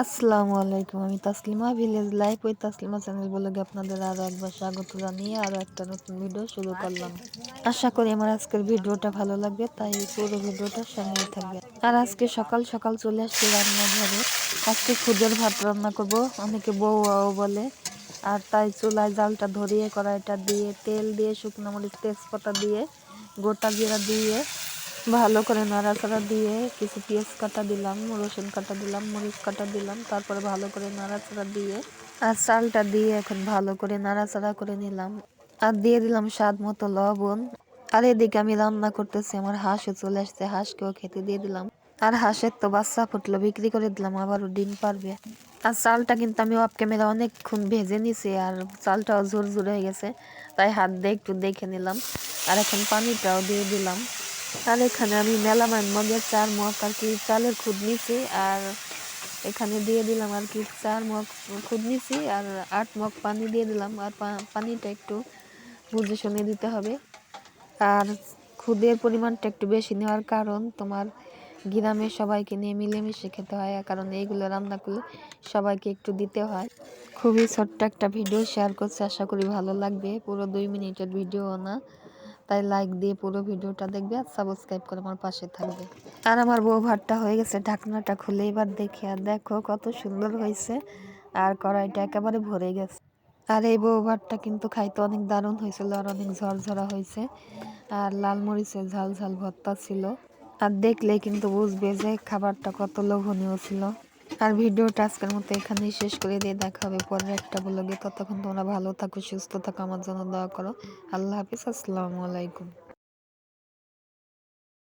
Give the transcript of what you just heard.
আসসালামু আলাইকুম, আমি তাসলিমা ভিলেজ লাইফ ওই তাসলিমা চ্যানেল বলে আপনাদের আরও একবার স্বাগত জানিয়ে আরও একটা নতুন ভিডিও শুরু করলাম। আশা করি আমার আজকের ভিডিওটা ভালো লাগবে, তাই পুরো ভিডিওটা সঙ্গে থাকবে। আর আজকে সকাল সকাল চলে আসছি রান্নাঘরে। আজকে খুদের ভাত রান্না করব, অনেকে বউয়াও বলে। আর তাই চুলায় জালটা ধরিয়ে কড়াইটা দিয়ে, তেল দিয়ে শুকনো মরিচ, তেজপাতা দিয়ে, গোটা জিরা দিয়ে ভালো করে নাড়াচাড়া দিয়ে কিছু পেঁয়াজ কাটা দিলাম, রসুন কাটা দিলাম, মরিচ কাটা দিলাম, তারপরে ভালো করে নাড়াচাড়া দিয়ে আর চালটা দিয়ে এখন ভালো করে নাড়াচাড়া করে নিলাম। আর দিয়ে দিলাম স্বাদ মতো লবণ। আর এদিকে আমি রান্না করতেছি, আমার হাঁসও চলে আসছে, হাঁসকেও খেতে দিয়ে দিলাম। আর হাঁসের তো বাচ্চা ফুটলো, বিক্রি করে দিলাম, আবারও ডিম পারবে। আর চালটা কিন্তু আমি অফ ক্যামেরা অনেকক্ষণ ভেজে নিছি আর চালটাও ঝুর ঝুর হয়ে গেছে, তাই হাত দিয়ে একটু দেখে নিলাম। আর এখন পানিটাও দিয়ে দিলাম। আর এখানে আমি মেলামাইন মগের চার মগ আর কি চালের খুদ নিছি, আর এখানে দিয়ে দিলাম আর কি চার মগ খুদ নিছি, আর আট মগ পানি দিয়ে দিলাম, আর পানিটা একটু বুঝে শুনে দিতে হবে। আর খুদের পরিমাণটা একটু বেশি নেওয়ার কারণ তোমার গ্রামের সবাইকে নিয়ে মিলেমিশে খেতে হয় কারণ এইগুলো রান্না করলে সবাইকে একটু দিতে হয়। খুবই ছোট্ট একটা ভিডিও শেয়ার করছি, আশা করি ভালো লাগবে, পুরো দুই মিনিটের ভিডিও না। তাই লাইক দিয়ে পুরো ভিডিওটা দেখবে আর সাবস্ক্রাইব করে আমার পাশে থাকবে। আর আমার বউ ভাতটা হয়ে গেছে, ঢাকনাটা খুলে এবার দেখি আর দেখো কত সুন্দর হয়েছে আর কড়াইটা একেবারে ভরে গেছে। আর এই বউ ভাতটা কিন্তু খাইতে অনেক দারুণ হয়েছিল আর অনেক ঝরঝরা হয়েছে আর লাল মরিচের ঝাল ঝাল ভর্তা ছিল। আর দেখলে কিন্তু বুঝবে যে খাবারটা কত লোভনীয় ছিল। আর ভিডিওটা আজকের মতো এখানেই শেষ করে দিয়ে দেখা হবে পরের একটা ব্লগে ততক্ষণ তোমরা ভালো থাকো, সুস্থ থাকো, আমার জন্য দোয়া করো। আল্লাহ হাফিজ, আসসালামু আলাইকুম।